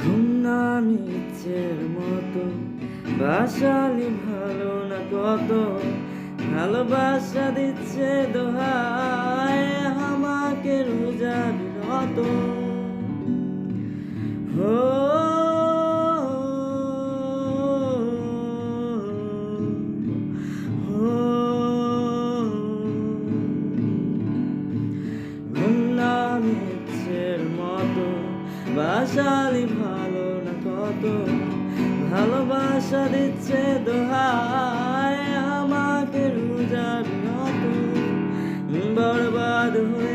ঘুম না মিথ্যের মতো বাসালি ভালো না কত ভালোবাসা দিচ্ছে দোহায় আমাকে রোজা বিরত। বাসালি ভালো না কত? ভালোবাসা দিচ্ছে দোহায় আমাকে রোজা বিরত বরবাদ হয়ে